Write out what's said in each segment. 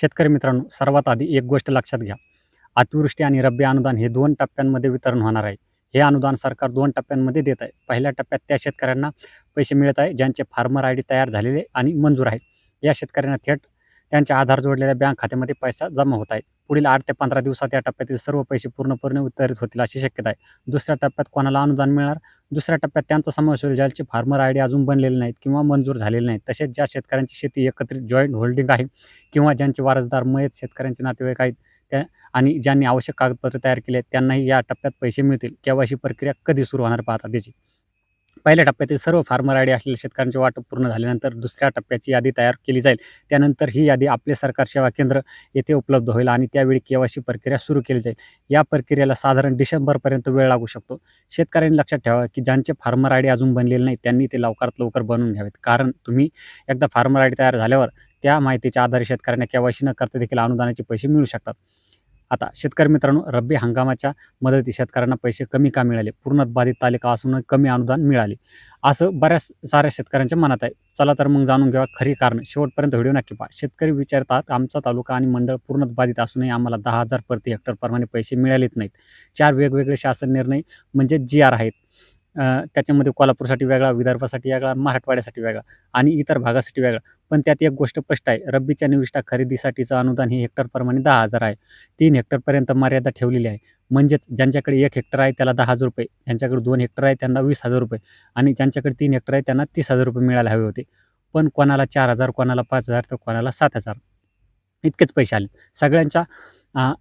शेतकरी मित्रांनो सर्वात आधी एक गोष्ट लक्षात घ्या. अतिवृष्टी आणि रब्बी अनुदान हे दोन टप्प्यांमध्ये वितरण होणार आहे. हे अनुदान सरकार दोन टप्प्यांमध्ये देत आहे. पहिल्या टप्प्यात त्या शेतकऱ्यांना पैसे मिळत आहे ज्यांचे फार्मर आय डी तयार झालेले आणि मंजूर आहे या शेतकऱ्यांना थेट त्यांच्या आधार जोडलेल्या बँक खात्यामध्ये पैसा जमा होत आहे. पुढील आठ ते पंधरा दिवसात या टप्प्यातील सर्व पैसे पूर्णपणे वितरित होतील अशी शक्यता आहे. दुसऱ्या टप्प्यात कोणाला अनुदान मिळणार? दुसऱ्या टप्प्यात त्यांचा समावेश होईल ज्यांचे फार्मर आय डी अजून बनलेले नाहीत किंवा मंजूर झालेले नाहीत. तसेच ज्या शेतकऱ्यांची शेती एकत्रित जॉईंट होल्डिंग आहे किंवा ज्यांचे वारसदार मयत शेतकऱ्यांचे नातेवाईक आहेत त्या आणि ज्यांनी आवश्यक कागदपत्रे तयार केले आहेत त्यांनाही या टप्प्यात पैसे मिळतील. केवायसी प्रक्रिया कधी सुरू होणार पाहता त्याची. पहिल्या टप्प्यातील सर्व फार्मर आय डी असलेल्या शेतकऱ्यांचे वाटप पूर्ण झाल्यानंतर दुसऱ्या टप्प्याची यादी तयार केली जाईल. त्यानंतर ही यादी आपले सरकार सेवा केंद्र येथे उपलब्ध होईल आणि त्यावेळी केवायसी प्रक्रिया सुरू केली जाईल. या प्रक्रियेला साधारण डिसेंबरपर्यंत वेळ लागू शकतो. शेतकऱ्यांनी लक्षात ठेवा की ज्यांचे फार्मर आय डी अजून बनलेले नाही त्यांनी ते लवकरात लवकर बनवून घ्यावेत. कारण तुम्ही एकदा फार्मर आय डी तयार झाल्यावर त्या माहितीच्या आधारे शेतकऱ्यांना केवायसी न करता देखील अनुदानाचे पैसे मिळू शकतात. आता शेतकरी मित्रांनो रब्बी हंगामाच्या मदती शेतकऱ्यांना पैसे कमी का मिळाले? पूर्ण बाधित तालिका असून कमी अनुदान मिळाले. असं बऱ्याच साऱ्या शेतकऱ्यांच्या मनात आहे. चला तर मग जाणून घ्यावा खरी कारण. शेवटपर्यंत व्हिडिओ नक्की पहा. शेतकरी विचारतात आमचा तालुका आणि मंडळ पूर्ण बाधित असूनही आम्हाला दहा हजार प्रति हेक्टरप्रमाणे पैसे मिळालेच नाहीत. चार वेगवेगळे शासन निर्णय म्हणजे जी आर आहेत. त्याच्यामध्ये कोल्हापूरसाठी वेगळा विदर्भासाठी वेगळा मराठवाड्यासाठी वेगळा आणि इतर भागासाठी वेगळा. पण त्यात एक गोष्ट स्पष्ट आहे. रब्बीच्या निविष्ठा खरेदीसाठीचं अनुदान हे हेक्टरप्रमाणे दहा हजार आहे. तीन हेक्टरपर्यंत मर्यादा ठेवलेली आहे. म्हणजेच ज्यांच्याकडे एक हेक्टर आहे त्याला दहा हजार रुपये ज्यांच्याकडे दोन हेक्टर आहे त्यांना वीस हजार रुपये आणि ज्यांच्याकडे तीन हेक्टर आहे त्यांना तीस हजार रुपये मिळायला हवे होते. पण कोणाला चार हजार कोणाला पाच हजार तर कोणाला सात हजार. इतकेच पैसे आले. सगळ्यांच्या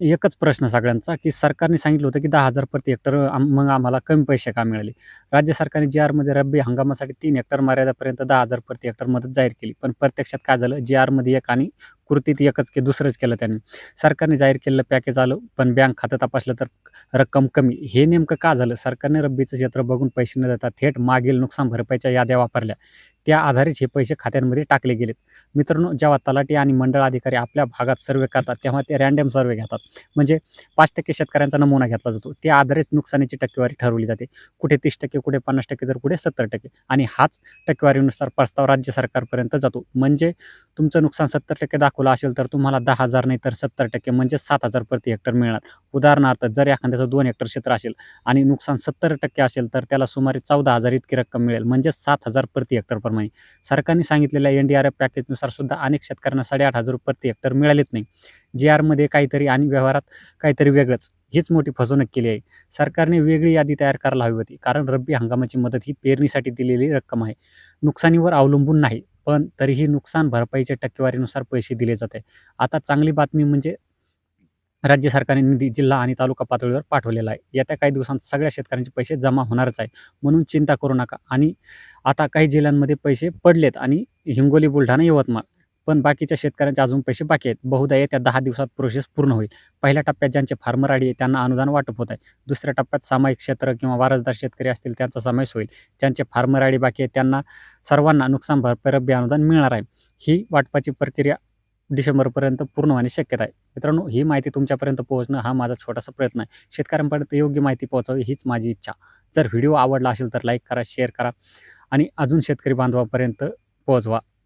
एकच प्रश्न सगळ्यांचा की सरकारने सांगितलं होतं की दहा हजार प्रति हेक्टर आम- मग आम्हाला कमी पैसे का मिळाले? राज्य सरकारने जी आरमध्ये रब्बी हंगामासाठी तीन हेक्टर मर्यादापर्यंत दहा हजार प्रति हेक्टर मदत जाहीर केली. पण प्रत्यक्षात काय झालं? जी आरमध्ये एक आणि कृतीत एकच के दुसरंच केलं त्यांनी. सरकारने जाहीर केलेलं पॅकेज आलं पण बँक खातं तपासलं तर रक्कम कमी. हे नेमकं का झालं? सरकारने रब्बीचं क्षेत्र बघून पैसे न देता थेट मागील नुकसान भरपाईच्या याद्या वापरल्या. त्या आधारेच हे पैसे खात्यांमध्ये टाकले गेलेत. मित्रांनो जेव्हा तलाठी आणि मंडळ अधिकारी आपल्या भागात सर्वे करतात तेव्हा ते रँडम सर्वे घेतात. म्हणजे पाच टक्के शेतकऱ्यांचा नमुना घेतला जातो. त्या आधारेच नुकसानीची टक्केवारी ठरवली जाते. कुठे तीस टक्के कुठे पन्नास टक्के तर कुठे सत्तर टक्के. आणि हाच टक्केवारीनुसार प्रस्ताव राज्य सरकारपर्यंत जातो. म्हणजे तुमचं नुकसान सत्तर टक्के दाखवलं असेल तर तुम्हाला दहा हजार नाही तर सत्तर टक्के म्हणजे सात हजार प्रति हेक्टर मिळणार. उदाहरणार्थ जर एखाद्याचं दोन हेक्टर क्षेत्र असेल आणि नुकसान सत्तर टक्के असेल तर त्याला सुमारे चौदा हजार इतकी रक्कम मिळेल म्हणजे सात हजार प्रति हेक्टरप्रमाणे सरकारने सांगितलेल्या एन डी आर एफ पॅकेजनुसार सुद्धा अनेक शेतकऱ्यांना साडेआठ हजार प्रति हेक्टर मिळालेत नाही. जी आरमध्ये काहीतरी आणि व्यवहारात काहीतरी वेगळंच हीच मोठी फसवणूक केली आहे. सरकारने वेगळी यादी तयार करायला हवी होती कारण रब्बी हंगामाची मदत ही पेरणीसाठी दिलेली रक्कम आहे. नुकसानीवर अवलंबून नाही. पण तरीही नुकसान भरपाईच्या टक्केवारीनुसार पैसे दिले जाते आता चांगली बातमी म्हणजे राज्य सरकारने निधी जिल्हा आणि तालुका पातळीवर पाठवलेला आहे. येत्या काही दिवसांत सगळ्या शेतकऱ्यांचे पैसे जमा होणारच आहे. म्हणून चिंता करू नका. आणि आता काही जिल्ह्यांमध्ये पैसे पडलेत आणि हिंगोली बुलढाणा यवतमाळ पण बाकीच्या शेतकऱ्यांचे अजून पैसे बाकी आहेत. बहुधा येत्या दहा दिवसात प्रोसेस पूर्ण होईल. पहिल्या टप्प्यात ज्यांचे फार्मर आडी आहे त्यांना अनुदान वाटप होत आहे. दुसऱ्या टप्प्यात सामायिक क्षेत्र किंवा वारसदार शेतकरी असतील त्यांचा समावेश होईल. ज्यांचे फार्मर आडी बाकी आहे त्यांना सर्वांना नुकसान भरपाई अनुदान मिळणार आहे. ही वाटपाची प्रक्रिया डिसेंबरपर्यंत पूर्ण होण्याची शक्यता आहे. मित्रांनो ही माहिती तुमच्यापर्यंत पोहोचणं हा माझा छोटासा प्रयत्न आहे. शेतकऱ्यांपर्यंत योग्य माहिती पोहोचावी हीच माझी इच्छा. जर व्हिडिओ आवडला असेल तर लाईक करा शेअर करा आणि अजून शेतकरी बांधवापर्यंत पोहोचवा.